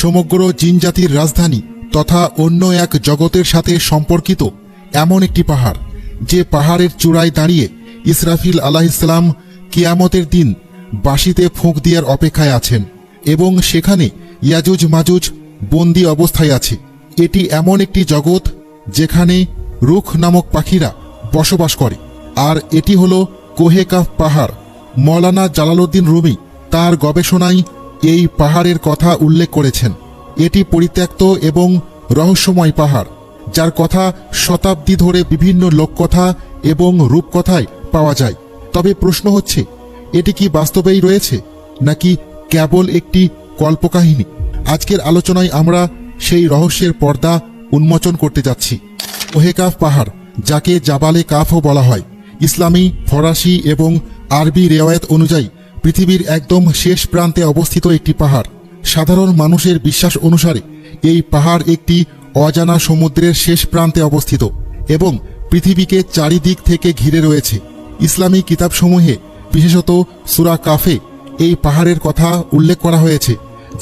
সমগ্র জিনজাতির রাজধানী তথা অন্য এক জগতের সাথে সম্পর্কিত এমন একটি পাহাড়, যে পাহাড়ের চূড়ায় দাঁড়িয়ে ইসরাফিল আলাহ ইসলাম কিয়ামতের দিন বাঁশিতে ফুঁক দেওয়ার অপেক্ষায় আছেন এবং সেখানে ইয়াজুজ মাজুজ বন্দি অবস্থায় আছে। এটি এমন একটি জগৎ যেখানে রুখ নামক পাখিরা বসবাস করে। আর এটি হল কোহেকাফ পাহাড়। মৌলানা জালালউদ্দিন রুমি তার গবেষণায় এই পাহাড়ের কথা উল্লেখ করেছেন। এটি পরিত্যক্ত এবং রহস্যময় পাহাড়, যার কথা শতাব্দী ধরে বিভিন্ন লোককথা এবং রূপকথায় পাওয়া যায়। তবে প্রশ্ন হচ্ছে, এটি কি বাস্তবেই রয়েছে, নাকি কেবল একটি কল্পকাহিনী? আজকের আলোচনায় আমরা সেই রহস্যের পর্দা উন্মোচন করতে যাচ্ছি। ওহেকাফ পাহাড়, যাকে জাবালে কাফও বলা হয়, ইসলামী, ফরাসি এবং আরবি রেওয়ায়ত অনুযায়ী পৃথিবীর একদম শেষ প্রান্তে অবস্থিত একটি পাহাড়। সাধারণ মানুষের বিশ্বাস অনুসারে, এই পাহাড় একটি অজানা সমুদ্রের শেষ প্রান্তে অবস্থিত এবং পৃথিবীকে চারিদিক থেকে ঘিরে রয়েছে। ইসলামী কিতাবসমূহে, বিশেষত সুরা কাফে, এই পাহাড়ের কথা উল্লেখ করা হয়েছে,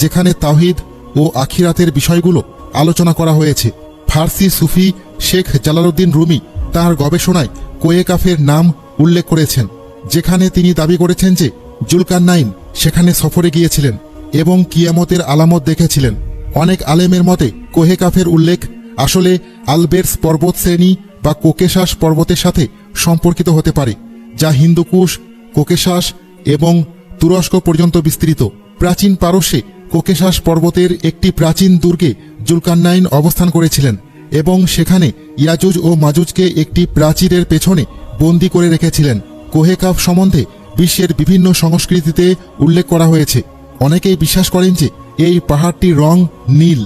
যেখানে তাহিদ ও আখিরাতের বিষয়গুলো আলোচনা করা হয়েছে। ফার্সি সুফি শেখ জালালউদ্দিন রুমি তার গবেষণায় কোয়েকাফের নাম উল্লেখ করেছেন, যেখানে তিনি দাবি করেছেন যে জুলকান্নাইন সেখানে সফরে গিয়েছিলেন এবং কিয়ামতের আলামত দেখেছিলেন। অনেক আলেমের মতে, কোহেকাফের উল্লেখ আসলে আলবের্স পর্বত শ্রেণি বা কোকেশাস পর্বতের সাথে সম্পর্কিত হতে পারে, যা হিন্দুকুশ কোকেশাস এবং তুরস্ক পর্যন্ত বিস্তৃত। প্রাচীন পারস্যে কোকেশাস পর্বতের একটি প্রাচীন দুর্গে জুলকান্নাইন অবস্থান করেছিলেন এবং সেখানে ইয়াজুজ ও মাজুজকে একটি প্রাচীরের পেছনে বন্দী করে রেখেছিলেন। কোহেকাফ সম্বন্ধে বিশ্বের বিভিন্ন সংস্কৃতিতে উল্লেখ করা হয়েছে। অনেকেই বিশ্বাস করেন যে এই পাহাড়টির রং নীল,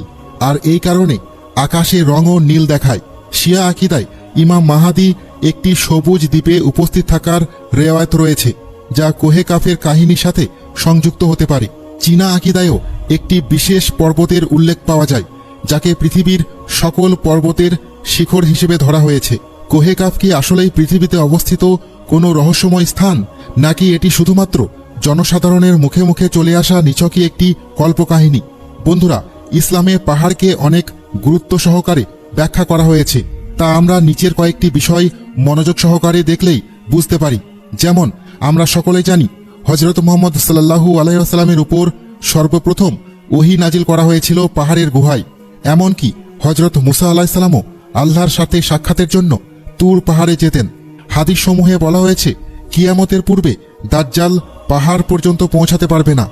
আর এই কারণে আকাশে রঙও নীল দেখায়। শিয়া আকিদায় ইমাম মাহাদি একটি সবুজ দ্বীপে উপস্থিত থাকার রেওয়ায়ত রয়েছে, যা কোহে কাফের কাহিনীর সাথে সংযুক্ত হতে পারে। চীনা আকিদায়ও একটি বিশেষ পর্বতের উল্লেখ পাওয়া যায়, যাকে পৃথিবীর সকল পর্বতের শিখর হিসেবে ধরা হয়েছে। কোহেকাফ কি আসলেই পৃথিবীতে অবস্থিত কোনো রহস্যময় স্থান, নাকি এটি শুধুমাত্র জনসাধারণের মুখে মুখে চলে আসা নিছকই একটি কল্পকাহিনী? বন্ধুরা, ইসলামে পাহাড়কে অনেক গুরুত্ব সহকারে ব্যাখ্যা করা হয়েছে। তা আমরা নিচের কয়েকটি বিষয় মনোযোগ সহকারে দেখলেই বুঝতে পারি। যেমন, আমরা সকলে জানি হজরত মোহাম্মদ সাল্লাহু আলাইসাল্লামের উপর সর্বপ্রথম ওহি নাজিল করা হয়েছিল পাহাড়ের গুহায়। এমনকি হজরত মুসা আলাহিসাল্লামও আল্লাহর সাথে সাক্ষাতের জন্য তুর পাহাড়ে যেতেন। হাদিস সমূহে বলা হয়েছে, কিয়ামতের পূর্বে দাজ্জাল পাহাড় পর্যন্ত পৌঁছাতে পারবে না।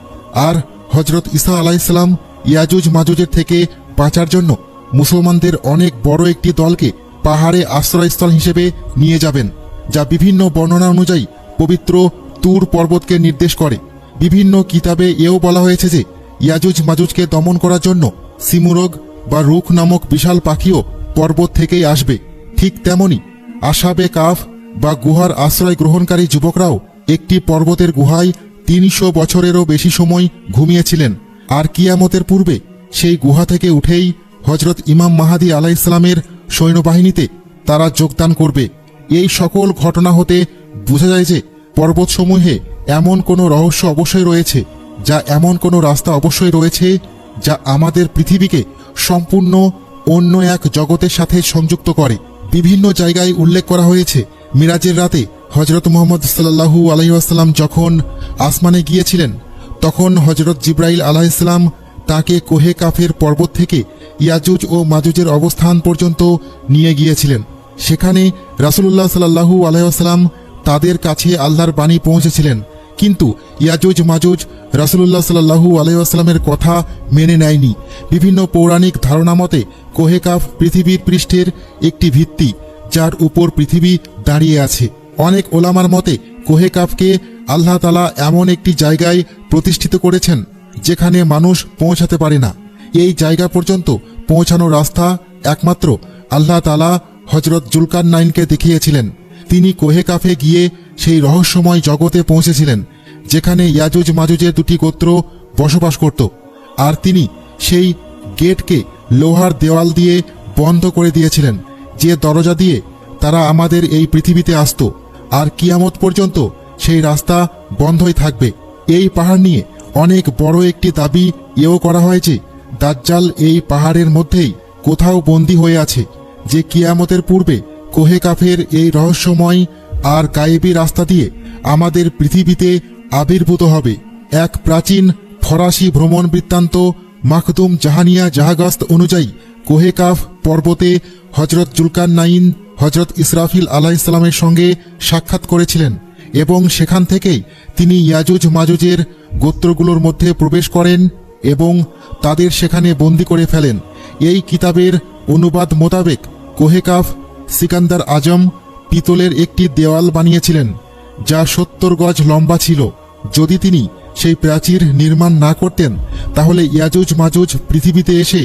আর হজরত ইসা আলাইসাল্লাম ইয়াজুজ মাজুজের থেকে বাঁচার জন্য মুসলমানদের অনেক বড় একটি দলকে পাহাড়ে আশ্রয়স্থল হিসেবে নিয়ে যাবেন, যা বিভিন্ন বর্ণনা অনুযায়ী পবিত্র তুর পর্বতকে নির্দেশ করে। বিভিন্ন কিতাবে এও বলা হয়েছে যে, ইয়াজুজ মাজুজকে দমন করার জন্য সিমুরগ বা রুখ নামক বিশাল পাখিও পর্বত থেকেই আসবে। ঠিক তেমনি আশাবে কাফ বা গুহার আশ্রয় গ্রহণকারী যুবকরাও একটি পর্বতের গুহায় তিনশো বছরেরও বেশি সময় ঘুমিয়েছিলেন। আর কিয়ামতের পূর্বে সেই গুহা থেকে উঠেই হজরত ইমাম মাহাদি আলাইসলামের সৈন্যবাহিনীতে তারা যোগদান করবে। এই সকল ঘটনা হতে বোঝা যায় যে পর্বতসমূহে এমন কোনো রহস্য অবশ্যই রয়েছে, যা এমন কোনো রাস্তা অবশ্যই রয়েছে, যা আমাদের পৃথিবীকে সম্পূর্ণ অন্য এক জগতের সাথে সংযুক্ত করে। বিভিন্ন জায়গায় উল্লেখ করা হয়েছে। মিরাজের রাতে হজরত মোহাম্মদ সাল্লাহু আলহিহাস্লাম যখন আসমানে গিয়েছিলেন, তখন হজরত জিব্রাইল আলাহিসাল্লাম তাকে কোহে কাফের পর্বত থেকে ইয়াজুজ ও মাজুজের অবস্থান পর্যন্ত নিয়ে গিয়েছিলেন। সেখানে রাসুলুল্লাহ সাল্লাহু আলহাম তাদের কাছে আল্লাহর বাণী পৌঁছেছিলেন। কিন্তু ইয়াজুজ মাজুজ রাসুলুল্লাহ সাল্লাহু আলহামের কথা মেনে নেয়নি। বিভিন্ন পৌরাণিক ধারণা মতে কোহেকাফ পৃথিবীর পৃষ্ঠের একটি ভিত্তি, যার উপর পৃথিবী দাঁড়িয়ে আছে। অনেক ওলামার মতে কোহেকাফকে আল্লাহ তালা এমন একটি জায়গায় প্রতিষ্ঠিত করেছেন, যেখানে মানুষ পৌঁছাতে পারে না। এই জায়গা পর্যন্ত পৌঁছানোর রাস্তা একমাত্র আল্লাহ তালা হজরত জুলকান নাইনকে দেখিয়েছিলেন। তিনি কোহেকাফে গিয়ে সেই রহস্যময় জগতে পৌঁছেছিলেন, যেখানে ইয়াজুজ মাজুজের দুটি গোত্র বসবাস করত, আর তিনি সেই গেটকে লোহার দেওয়াল দিয়ে বন্ধ করে দিয়েছিলেন, যে দরজা দিয়ে তারা আমাদের এই পৃথিবীতে আসত, আর কিয়ামত পর্যন্ত সেই রাস্তা বন্ধই থাকবে। এই পাহাড় নিয়ে অনেক বড় একটি দাবি এও করা হয় যে দাজ্জাল এই পাহাড়ের মধ্যেই কোথাও বন্দী হয়ে আছে, যে কিয়ামতের পূর্বে কোহে কাফের এই রহস্যময় আর গায়েবী রাস্তা দিয়ে আমাদের পৃথিবীতে আবির্ভূত হবে এক প্রাচীন ফরাসি ভ্রমণ বৃত্তান্ত মাখদুম জাহানিয়া জাহাগাস্ত অনুযায়ী কোহেকাফ পর্বতে হজরত জুলকান নাইন হজরত ইসরাফিল আলাইসালামের সঙ্গে সাক্ষাৎ করেছিলেন এবং সেখান থেকেই তিনি ইয়াজুজ মাজুজের গোত্রগুলোর মধ্যে প্রবেশ করেন এবং তাদের সেখানে বন্দি করে ফেলেন। এই কিতাবের অনুবাদ মোতাবেক কোহেকাফ, সিকান্দার আজম পিতলের একটি দেওয়াল বানিয়েছিলেন, যা সত্তর গজ লম্বা ছিল। যদি তিনি সেই প্রাচীর নির্মাণ না করতেন, তাহলে ইয়াজুজ মাজুজ পৃথিবীতে এসে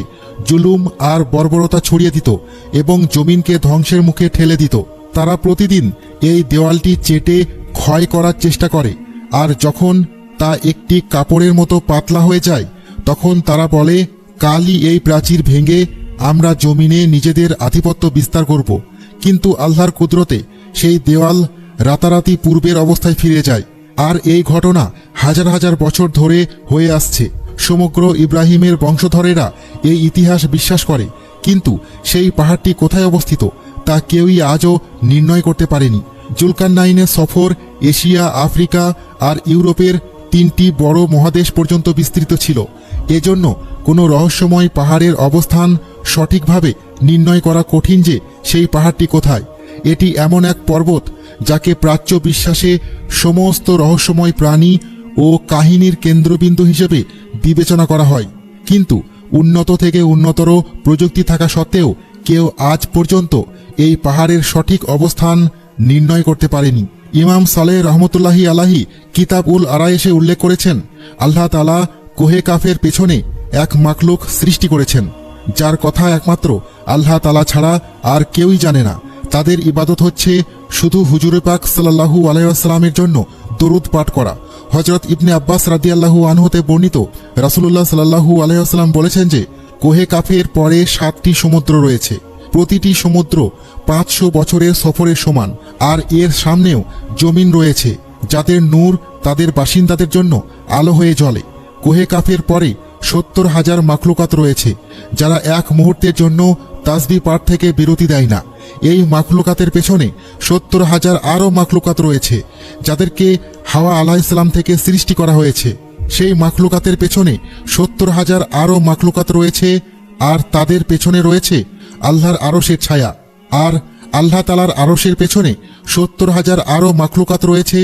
জুলুম আর বর্বরতা ছড়িয়ে দিত এবং জমিনকে ধ্বংসের মুখে ঠেলে দিত। তারা প্রতিদিন এই দেওয়ালটি চেটে ক্ষয় করার চেষ্টা করে, আর যখন তা একটি কাপড়ের মতো পাতলা হয়ে যায়, তখন তারা বলে, কালই এই প্রাচীর ভেঙে আমরা জমিনে নিজেদের আধিপত্য বিস্তার করব। কিন্তু আল্লাহর কুদরতে সেই দেওয়াল রাতারাতি পূর্বের অবস্থায় ফিরে যায়। আর এই ঘটনা হাজার হাজার বছর ধরে হয়ে আসছে। সমগ্র ইব্রাহিমের বংশধরেরা এই ইতিহাস বিশ্বাস করে, কিন্তু সেই পাহাড়টি কোথায় অবস্থিত তা কেউই আজও নির্ণয় করতে পারেনি। জুলকান্নাইনের সফর এশিয়া, আফ্রিকা আর ইউরোপের তিনটি বড় মহাদেশ পর্যন্ত বিস্তৃত ছিল। এজন্য কোনো রহস্যময় পাহাড়ের অবস্থান সঠিকভাবে নির্ণয় করা কঠিন যে সেই পাহাড়টি কোথায়। এটি এমন এক পর্বত যাকে প্রাচ্য বিশ্বাসে সমস্ত রহস্যময় প্রাণী ও কাহিনীর কেন্দ্রবিন্দু হিসেবে বিবেচনা করা হয়। কিন্তু উন্নত থেকে উন্নতর প্রযুক্তি থাকা সত্ত্বেও কেউ আজ পর্যন্ত এই পাহাড়ের সঠিক অবস্থান নির্ণয় করতে পারেনি। ইমাম সালেহ রহমতুল্লাহি আলাহি কিতাব উল আরায়েসে উল্লেখ করেছেন, আল্লাহ তালা কোহে কাফের পেছনে এক মাকলুক সৃষ্টি করেছেন, যার কথা একমাত্র আল্লাহ তালা ছাড়া আর কেউই জানে না। তাদের ইবাদত হচ্ছে শুধু হুজুরে পাক সাল্লাহু আলাইসাল্লামের জন্য দরুদ পাঠ করা। হজরত ইবনে আব্বাস রাদিয়াল্লাহু আনহতে বর্ণিত রাসুলুল্লাহ সাল্লাহু আলাইসাল্লাম বলেছেন যে, কোহে কাফের পরে সাতটি সমুদ্র রয়েছে। প্রতিটি সমুদ্র পাঁচশো বছরের সফরের সমান, আর এর সামনেও জমিন রয়েছে, যাদের নূর তাদের বাসিন্দাদের জন্য আলো হয়ে জ্বলে। কোহে কাফের পরে সত্তর হাজার মাকলুকাত রয়েছে, যারা এক মুহূর্তের জন্য তাসবি পাঠ থেকে বিরতি দেয় না। এই মাকলুকাতের পেছনে সত্তর হাজার আরও মাকলুকাত রয়েছে, যাদেরকে হাওয়া আলাহ ইসলাম থেকে সৃষ্টি করা হয়েছে। সেই মাকলুকাতের পেছনে সত্তর হাজার আরও মাকলুকাত রয়েছে, আর তাদের পেছনে রয়েছে আল্লাহর আরশের ছায়া, আর আল্লাহ তালার আরশের পেছনে সত্তর হাজার আরও মাকলুকাত রয়েছে,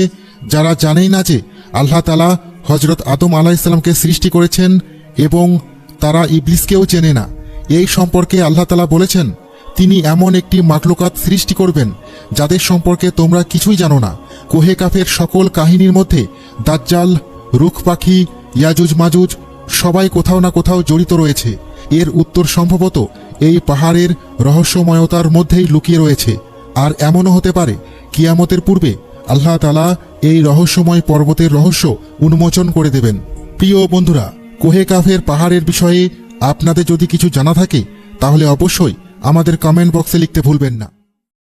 যারা জানেই না যে আল্লাহ তালা হজরত আদম আলাহিসাল্লামকে সৃষ্টি করেছেন এবং তারা ইবলিসকেও চেনে না। এই সম্পর্কে আল্লাহ তালা বলেছেন, তিনি এমন একটি মাকলুকাত সৃষ্টি করবেন, যাদের সম্পর্কে তোমরা কিছুই জানো না। কোহে কাফের সকল কাহিনীর মধ্যে দাজ্জাল, রুখ পাখি, ইয়াজুজ মাজুজ সবাই কোথাও না কোথাও জড়িত রয়েছে। এর উত্তর সম্ভবত এই পাহাড়ের রহস্যময়তার মধ্যেই লুকিয়ে রয়েছে। আর এমনও হতে পারে, কিয়ামতের পূর্বে আল্লাহ তালা এই রহস্যময় পর্বতের রহস্য উন্মোচন করে দেবেন। প্রিয় বন্ধুরা কোহে কাফের পাহাড়ের বিষয়ে আপনাদের যদি কিছু জানা থাকে, তাহলে অবশ্যই আমাদের কমেন্ট বক্সে লিখতে ভুলবেন না।